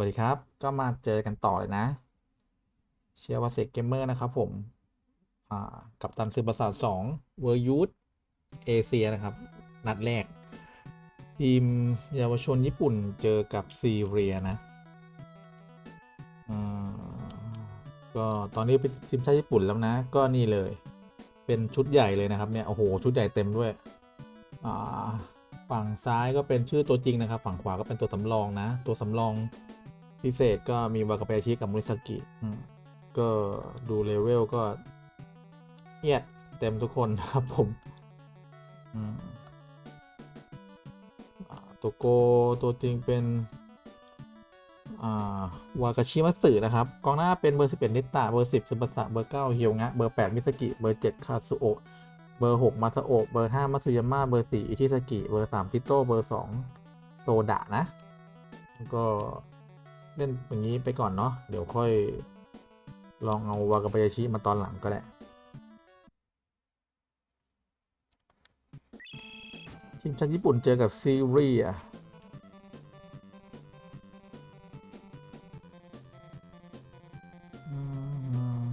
วัสดีครับ ก็มาเจอกันต่อเลยนะ เชียร์วาเซกเกมเมอร์นะครับผมกับตันซือประสาทสองเวอร์ยูธเอเชียนะครับ นัดแรก ทีมเยาวชนญี่ปุ่นเจอกับซีเรียนะก็ตอนนี้เป็นทีมชาติญี่ปุ่นแล้วนะ ก็นี่เลย เป็นชุดใหญ่เลยนะครับเนี่ย โอ้โห ชุดใหญ่เต็มด้วย ฝั่งซ้ายก็เป็นชื่อตัวจริงนะครับ ฝั่งขวาก็เป็นตัวสำรองนะ ตัวสำรอง พิเศษก็มีวากาเปชิกับมุริสกิอืมก็ดูเลเวลก็เอียดเต็มทุกคนนะครับผมอืมอ่าตัวโกตัวจริงเป็นอ่าวากาชิมัตสึนะครับ กองหน้าเป็นเบอร์ 11 นิตะเบอร์ 10ซึบัสะเบอร์ 9 เฮียวงะ เบอร์ 8 มิสกิ เบอร์ 7 คาซุโอะเบอร์ 6 มาซาโอะเบอร์ 5 มัตสึยาม่า เบอร์ 4 อิชิสกิ เบอร์ 3 ทิโต้เบอร์ 2 โซดะนะ ก็ เล่นอย่างนี้ไปก่อนเนาะเดี๋ยวค่อย ลองเอาวากาเปชิมาตอนหลังก็ได้ทีมชาติญี่ปุ่นเจอกับซีรีอืม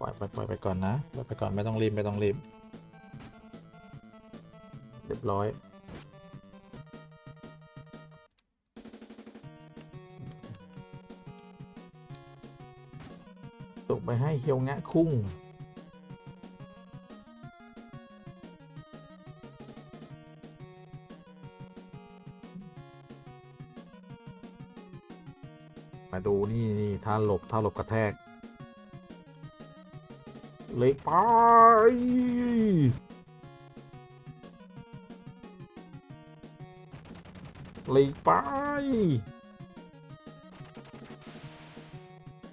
ปล่อยไปปล่อยไปก่อนนะปล่อยไปก่อนไม่ต้องรีบไม่ต้องรีบ เรียบร้อย คียวงะคุ้งมาดูนี่นี่ท่าหลบท่าหลบกระแทก เลยไปเลยไป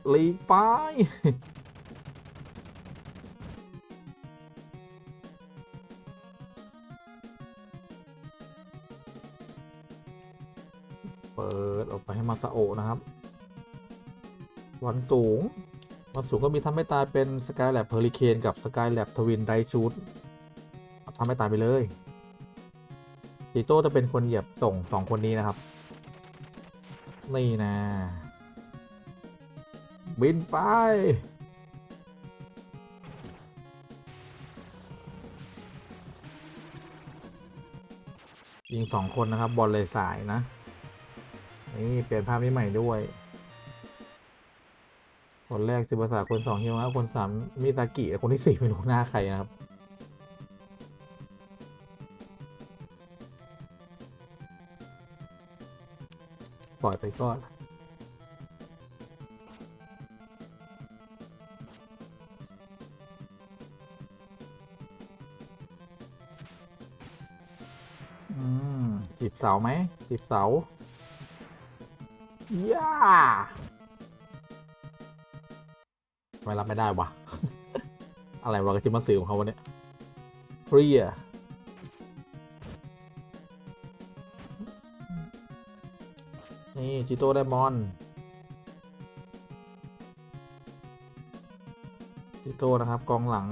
เลยไป ไปให้มาซาโอนะครับ วันสูง วันสูงก็มีทำให้ตายเป็นสกายแลบเพอริเคนกับสกายแลบทวินไดชูดทำให้ตายไปเลยตีโต้จะเป็นคนเหยียบส่งสองคนนี้นะครับ นี่นะ บินไปยิงสองคนนะครับ บอลเลยสายนะ นี่เปลี่ยนภาพนี้ใหม่ด้วย คนแรกสิบภาษาคนสองฮิวนะคนสามมิตากิคนที่สี่ไม่รู้หน้าใครนะครับปล่อยไปก่อนอืมจีบเสาไหมจีบเสา ย่าไม่รับไม่ได้วะ อะไรวะกระชิมาสื่อของเขาวะเนี่ยเรียนี่จิโต้ไดมอนจิโต้นะครับกองหลัง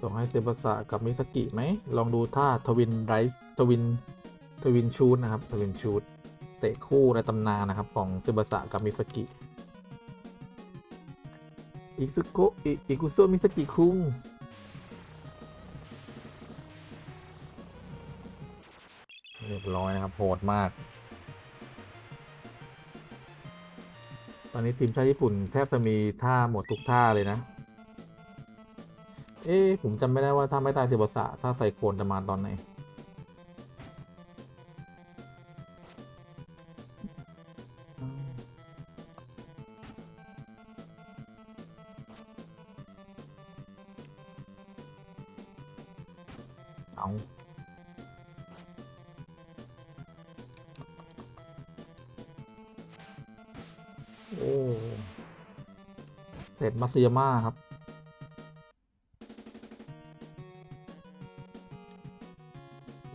ส่งให้เซบาสะกับมิสกิไหม ลองดูท่าทวินไรทวินทวินชูดนะครับ ทวินชูดเตะคู่ในตำนานนะครับ ของเซบาสะกับมิสกิอิซุโกะอิอิกุโซมิสกิคุงเรียบร้อยนะครับ โหดมาก ตอนนี้ทีมชาติญี่ปุ่นแทบจะมีท่าหมดทุกท่าเลยนะ เอ๊ะผมจำไม่ได้ว่าถ้าไม่ตายสิบษะถ้าใส่โคนจะมาตอนไหน เอาโอ้ เสร็จมาเซียมาครับ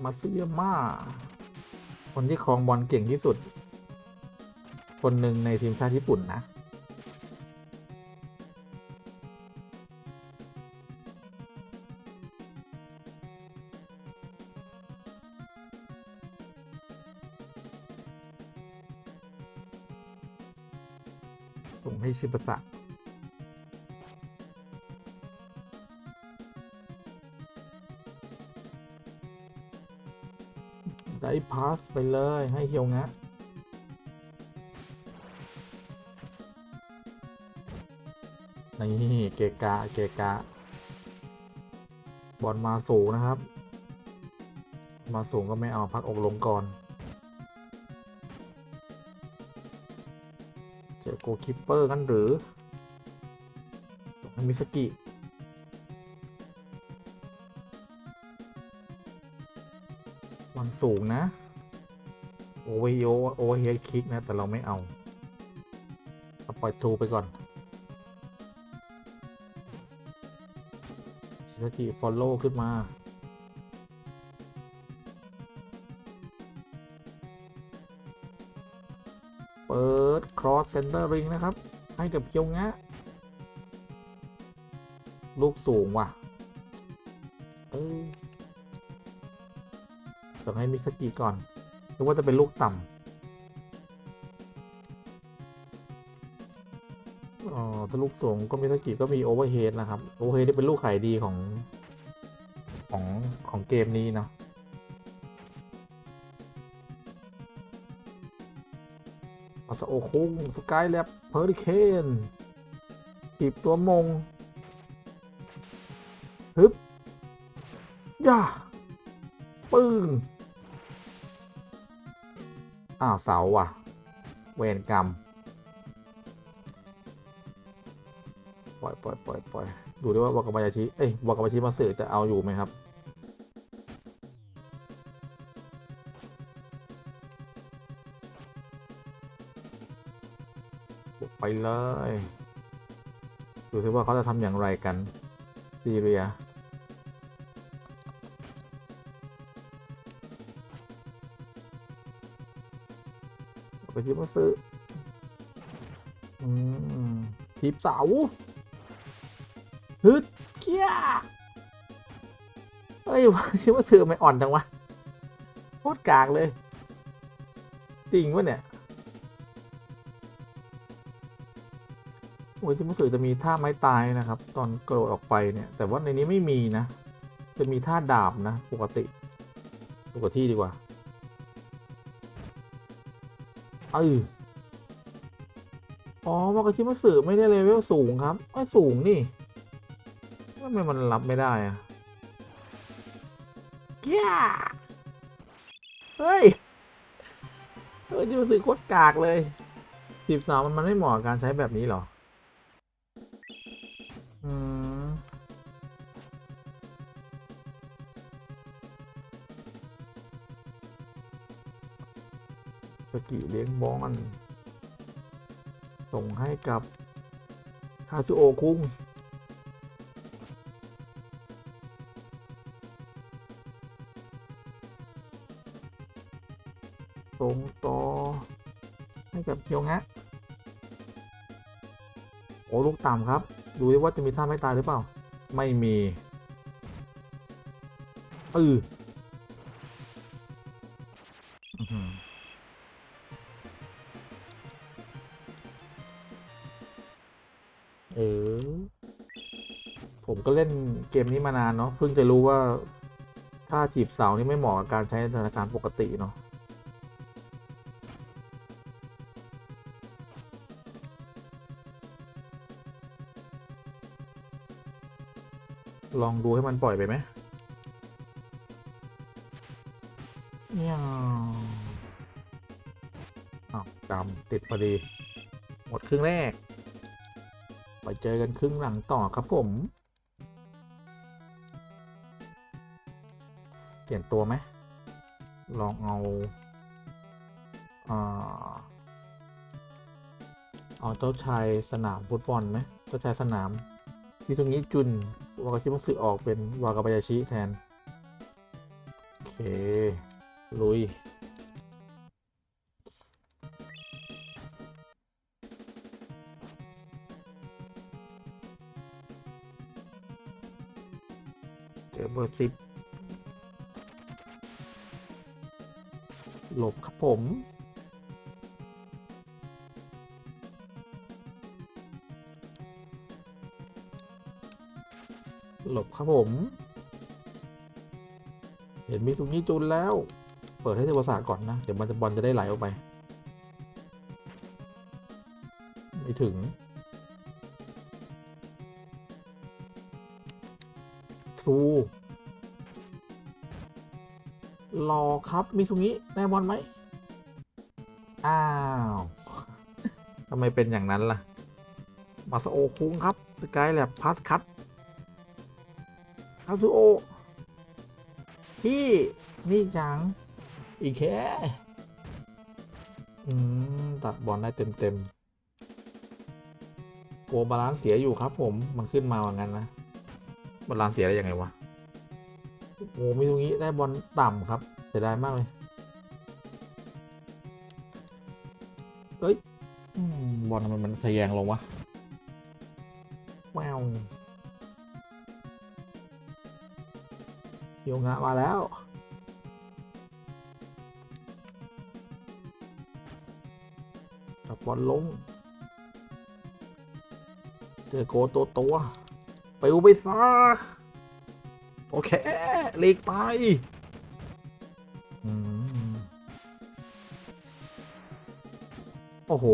มาเซียมาคนที่ครองบอลเก่งที่สุด คนหนึ่งในทีมชาติญี่ปุ่นนะส่งให้ชิบะสะ ได้พาสไปเลยให้เฮียวงะนี่เกกะเกกะ บอลมาสูงนะครับ มาสูงก็ไม่เอาพักอกลงก่อน เจอโกคิปเปอร์กันหรือมิสกิ สูงนะโอเวอร์โยโอเวอร์เฮดคิกนะ แต่เราไม่เอาเราปล่อยทูไปก่อนชิสกิฟอลโล่ขึ้นมาเปิด cross center ring นะครับ ให้กับเคียวงะ ลูกสูงว่ะ ให้มิสกิก่อนนึกว่าจะเป็นลูกต่ำอ๋อถ้าลูกสูงก็มิสกิก็มีโอเวอร์เฮดนะครับโอเวอร์เฮดนี่เป็นลูกขายดีของของของเกมนี้เนาะอาซาโอคุงสกายแลบเพอริเคนจีบตัวมงฮึบย่าปึ้ง อ้าว เสาว่ะ เวรกรรม ปล่อยปล่อยปล่อยปล่อยดูด้วยว่าวากาบายาชิ เอ้ยวากาบายาชิมาสื่อจะเอาอยู่ไหมครับ ไปเลย ดูซิว่าเขาจะทำอย่างไรกันซีเรีย ไปที่มาซื้ออืมทีบเสาฮึดเกี้ยเฮ้ยว่าชิมาซื้อไม่อ่อนจังวะโคตรกากเลย จริงวะเนี่ยโอ้ยที่มุสึจะมีท่าไม้ตายนะครับ ตอนกระโดดออกไปเนี่ย แต่ว่าในนี้ไม่มีนะ จะมีท่าดาบนะ ปกติปกติดีกว่า เอออ๋อวากาชิมัสึไม่ได้เลเวลสูงครับไอ้สูงนี่ทำไมมันรับไม่ได้อะเกี้ยเฮ้ยเออจิมัสึโคตรกากเลยสิบสามมันไม่เหมาะการใช้แบบนี้หรอ อืม สกิเลี้ยงบอลส่งให้กับคาซูโอคุงส่งต่อให้กับเคียวงะโอ้ลูกต่ำครับ ดูดิว่าจะมีท่าไม่ตายหรือเปล่า ไม่มีเออ เออ ผมก็เล่นเกมนี้มานานเนาะเพิ่งจะรู้ว่า ถ้าจีบเสานี่ไม่เหมาะกับการใช้ในสถานการณ์ปกติเนาะลองดูให้มันปล่อยไปไหมเนี่ยอ้าวจำติดพอดี หมดครึ่งแรก เจอกันครึ่งหลังต่อครับผม เปลี่ยนตัวไหม ลองเอาอ่าเอาเจ้าชายสนามฟุตบอลไหม เจ้าชายสนามที่ตรงนี้จุน วากาชิมัสึออกเป็น วากาบายาชิแทน โอเค ลุย เบอร์สิบหลบครับผมหลบครับผม เห็นมีซุกี้จูนแล้ว เปิดให้เทวสาสก่อนนะ เดี๋ยวมันจะบอลจะได้ไหลออกไป ไม่ถึง รูรอครับมีสุงี้ได้บอลไหมอ้าวทำไมเป็นอย่างนั้นล่ะ มาสโอคุ้งครับสกายแลบพาสคัตคาซูโอพี่นี่จัง อีกแค่ตัดบอลได้เต็มเต็มๆโกบาลานซ์เสียอยู่ครับผมมันขึ้นมาว่างั้นนะ บาลานเสียได้ยังไงวะโอ้มีตรงนี้ได้บอลต่ำครับเสียดายมากเลยเฮ้ยบอลทำไมมันทะแยงลงวะแววโยงะมาแล้วจับบอลลง เจอโกตัวตัว ปอุไปซะโอเคหลีกไปโอ้โห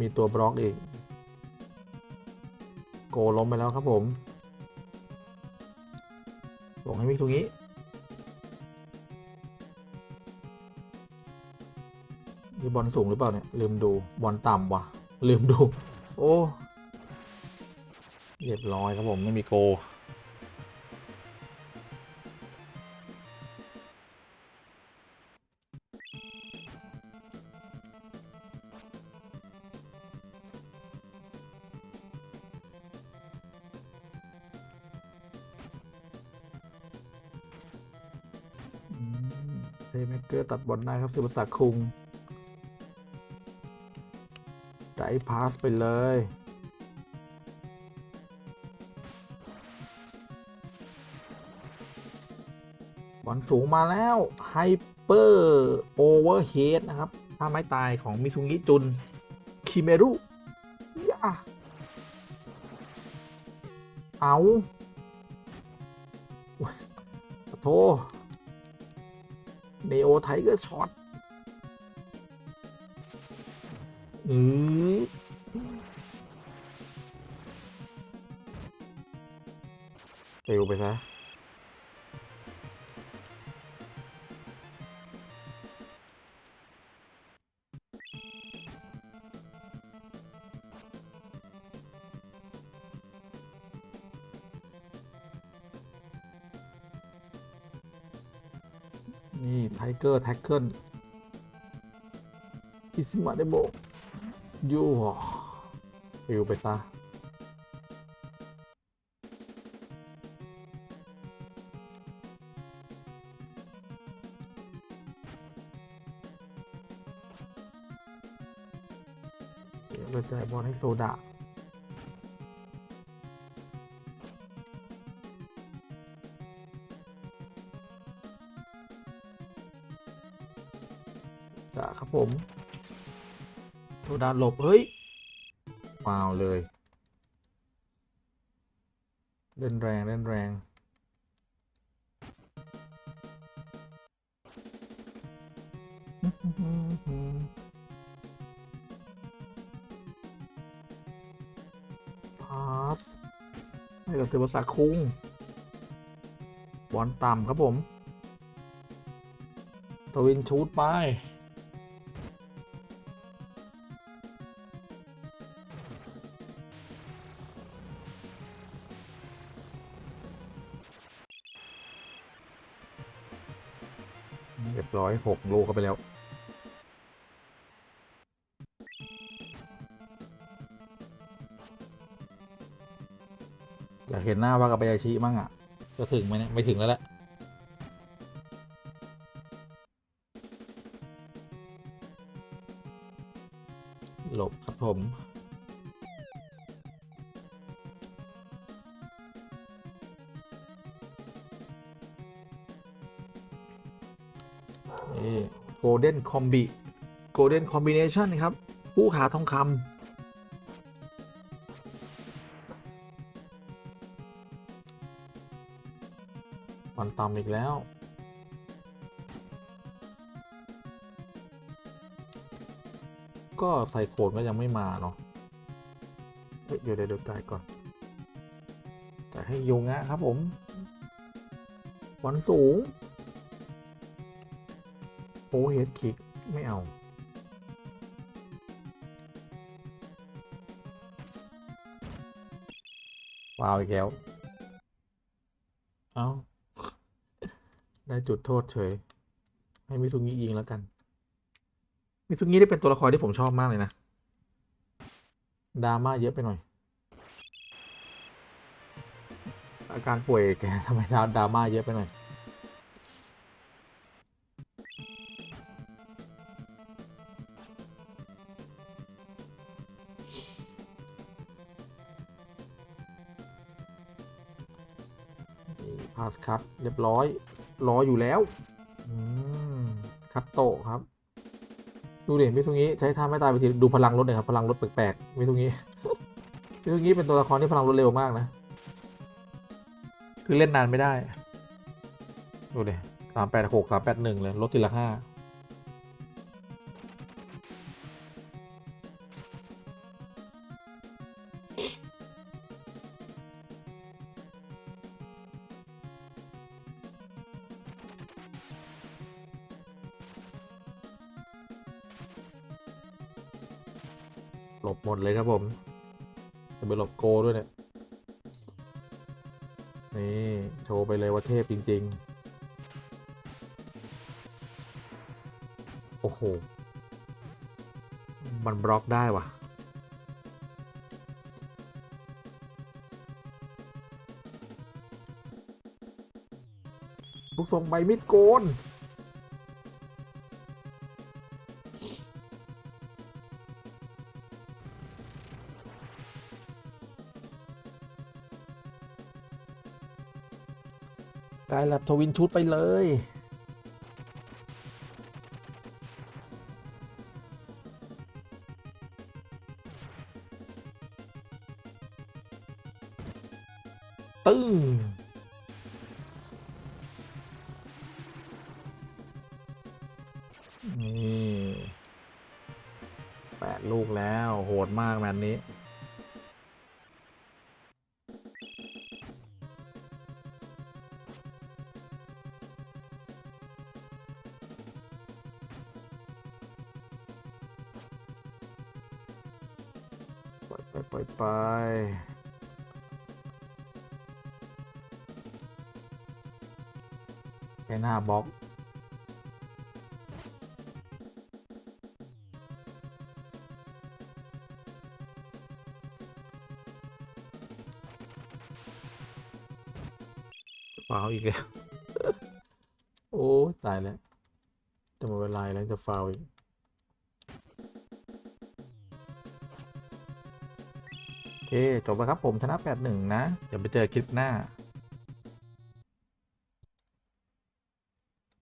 มีตัวบล็อกอีก โกล้มไปแล้วครับผมส่งให้มิกตรงนี้นี่บอลสูงหรือเปล่าเนี่ย ลืมดู บอลต่ำว่ะ ลืมดู โอ้ เรียบร้อยครับผมไม่มีโกเทเมเกอร์ตัดบอลได้ครับสุภศักดิ์คุงได้พาสไปเลย อลสูงมาแล้วไฮเปอร์โอเวอร์เฮดนะครับท่าไม้ตายของมิซุงิจุน คิเมรุยาเอาโอ้ยขอโทษเนโอไทเกอร์ช็อตอือเร็วไปซะ เกอร์แท็กเกิลอิสมาเดโบยูฟิวไปซะเดี๋ยวกระจายบอลให้โซดา ดาหลบ เฮ้ยฟาวเลย เล่นแรง เล่นแรงพาสให้กับเซวาสาคุงบอลต่ำครับผมตวินชูดไป หกโลเข้าไปแล้ว อยากเห็นหน้าว่ากาบายาชิมั่งอะ จะถึงไหมเนี่ย ไม่ถึงแล้วแหละ คอมบิโกลเด้นคอมบิเนชันครับผู้ขาทองคำวันต่ำอีกแล้วก็ใส่โขนก็ยังไม่มาเนาะเดี๋ยวเดี๋ยวเดี๋ยวจ่ายก่อนจ่ายให้โยงะครับผมวันสูง โอเฮดคิกไม่เอา ว้าวอีกแล้ว เอาได้จุดโทษเฉย ให้มิซุงิยิงแล้วกันมิซุงิได้เป็นตัวละครที่ผมชอบมากเลยนะดราม่าเยอะไปหน่อย อาการป่วยแกทำไมดราม่าเยอะไปหน่อย สคับ เรียบร้อย รออยู่แล้วคัตโตครับ ดูเดิมิซุงี้ใช้ท่าไม่ตายไปทีดูพลังรถหน่อยครับ พลังรถแปลกๆมิซุงิมิซุงี้เป็นตัวละครที่พลังรถเร็วมากนะ คือเล่นนานไม่ได้ ดูเดิสามแปดหกสามแปดหนึ่งเลย รถทีละห้า โอ้โห มันบล็อกได้ว่ะ ลูกส่งใบมิดโกนกายแลบทวินชุดไปเลย ตึ้งนี่แปดลูกแล้ว โหดมากแมนนี้ แค่หน้าบล็อกฟาวอีกแล้ว โอ้ตายแล้ว จะหมดเวลาแล้วจะฟาวอีกโอเค จบแล้วครับผมชนะ 8-1 นะ เดี๋ยวไปเจอคลิปหน้า